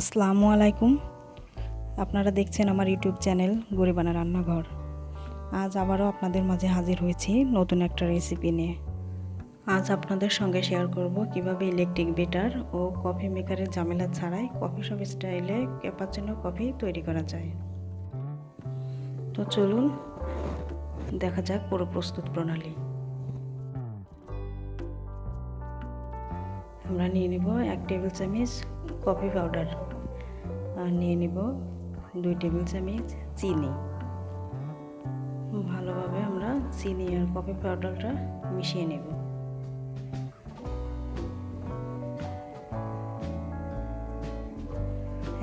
আসসালামু আলাইকুম। আপনারা দেখছেন আমার ইউটিউব চ্যানেল গরিবানা রান্নাঘর। আজ আবারও আপনাদের মাঝে হাজির হয়েছি নতুন একটা রেসিপি নিয়ে। আজ আপনাদের সঙ্গে শেয়ার করব কীভাবে ইলেকট্রিক বেটার ও কফি মেকারের ঝামেলা ছাড়াই কফি শপ স্টাইলে ক্যাপাচিনো কফি তৈরি করা যায়। তো চলুন, দেখা যাক পুরো প্রস্তুত প্রণালী। আমরা নিয়ে নেব এক টেবিল চামচ কফি পাউডার। আর নিয়ে নেব দুই টেবিল চামচ চিনি। ভালোভাবে আমরা চিনি আর কফি পাউডারটা মিশিয়ে নেব।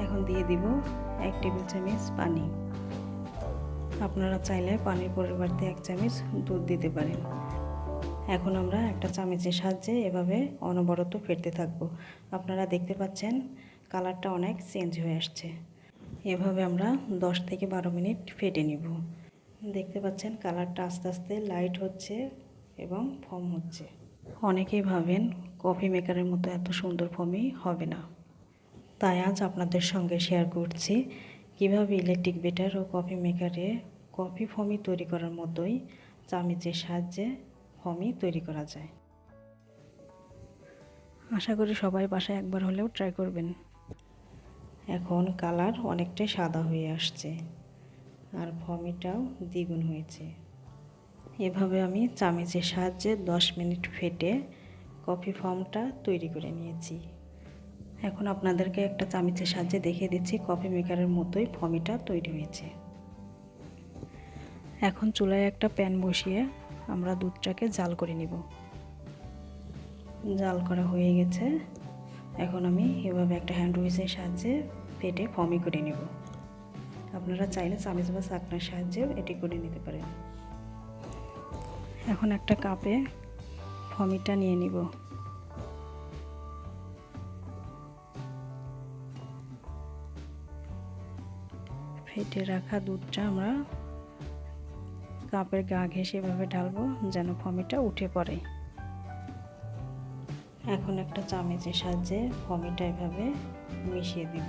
এখন দিয়ে দিব এক টেবিল চামচ পানি। আপনারা চাইলে পানির পরিবর্তে এক চামচ দুধ দিতে পারেন। এখন আমরা একটা চামচের সাহায্যে এভাবে অনবরত ফেটতে থাকব। আপনারা দেখতে পাচ্ছেন, কালারটা অনেক চেঞ্জ হয়ে আসছে। এভাবে আমরা 10 থেকে বারো মিনিট ফেটে নিব। দেখতে পাচ্ছেন, কালারটা আস্তে আস্তে লাইট হচ্ছে এবং ফর্ম হচ্ছে। অনেকেই ভাবেন, কফি মেকারের মতো এত সুন্দর ফর্মই হবে না। তাই আজ আপনাদের সঙ্গে শেয়ার করছি, কীভাবে ইলেকট্রিক বেটার ও কফি মেকারে কফি ফমি তৈরি করার মতোই চামিচের সাহায্যে ফমি তৈরি করা যায়। আশা করি সবাই বাসায় একবার হলেও ট্রাই করবেন। এখন কালার অনেকটাই সাদা হয়ে আসছে, আর ফমিটাও দ্বিগুণ হয়েছে। এভাবে আমি চামিচের সাহায্যে 10 মিনিট ফেটে কফি ফর্মটা তৈরি করে নিয়েছি। এখন আপনাদেরকে একটা চামিচের সাহায্যে দেখিয়ে দিচ্ছি কফি মেকারের মতোই ফমিটা তৈরি হয়েছে। এখন চুলায় একটা প্যান বসিয়ে আমরা দুধটাকে জাল করে নিব। জাল করা হয়ে গেছে। এখন আমি এভাবে একটা হ্যান্ড উইচের সাহায্যে ফেটে ফমি করে নেব। আপনারা চাইলে চামিচ বা চাকনার সাহায্যেও এটি করে নিতে পারেন। এখন একটা কাপে ফমিটা নিয়ে নিব। ফেটে রাখা দুধটা আমরা কাপের গা ঘেঁষে এভাবে ঢালবো যেন ফমিটা উঠে পড়ে। এখন একটা চামচের সাহায্যে ফমিটা এভাবে মিশিয়ে দিব।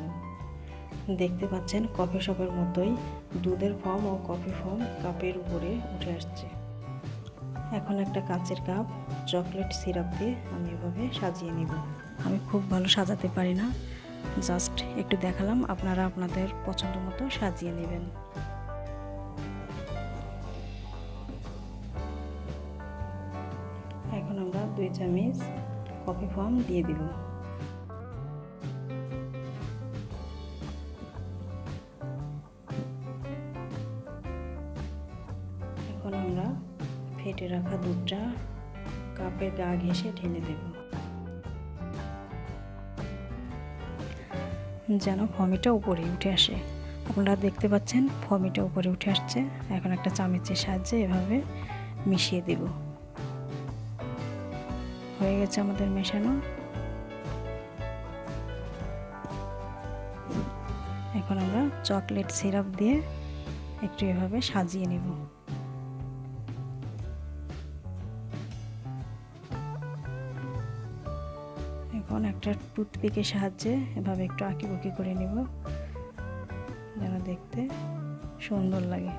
দেখতে পাচ্ছেন কফি শপের মতোই দুধের ফর্ম ও কফি ফর্ম কাপের উপরে উঠে আসছে। এখন একটা কাঁচের কাপ, চকলেট সিরাপ দিয়ে আমি এভাবে সাজিয়ে নিব। আমি খুব ভালো সাজাতে পারি না। জাস্ট একটু দেখালাম, আপনারা আপনাদের পছন্দ মতো সাজিয়ে নেবেন। দুই চামচ কফি ফর্ম দিয়ে দিব। এখন আমরা ফেটে রাখা দুধটা কাপের গা ঘেঁষে ঢেলে দেব। যেন ফমিটা উপরে উঠে আসে। আপনারা দেখতে পাচ্ছেন, ফমিটা উপরে উঠে আসছে। এখন একটা চামচের সাহায্যে এভাবে মিশিয়ে দেব। হয়ে গেছে আমাদের মেশানো। এখন আমরা চকলেট সিরাপ দিয়ে একটু এভাবে সাজিয়ে নেব। এখন একটা টুথপিকের সাহায্যে এভাবে একটু আঁকিবুকি করে নিব, যেন দেখতে সুন্দর লাগে।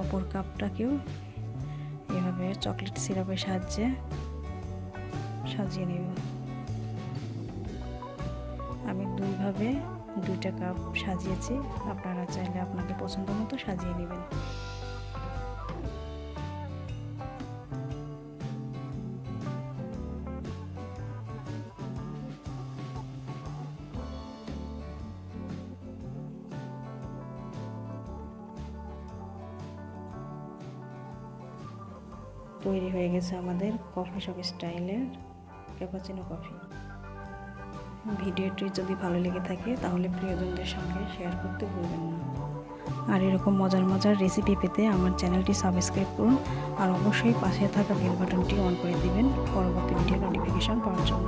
অপর কাপটাকেও এভাবে চকলেট সিরাপের সাহায্যে সাজিয়ে নেব। আমি দুইভাবে দুইটা কাপ সাজিয়েছি। আপনারা চাইলে আপনাদের পছন্দ মতো সাজিয়ে নেবেন। তৈরি হয়ে গেছে আমাদের কফি শপ স্টাইলের ক্যাপাচিনো কফি। ভিডিওটি যদি ভালো লেগে থাকে, তাহলে প্রিয়জনদের সঙ্গে শেয়ার করতে ভুলবেন না। আর এরকম মজার মজার রেসিপি পেতে আমার চ্যানেলটি সাবস্ক্রাইব করুন, আর অবশ্যই পাশে থাকা বেল বাটনটি অন করে দিবেন। পরবর্তী ভিডিও নোটিফিকেশান পাওয়ার জন্য।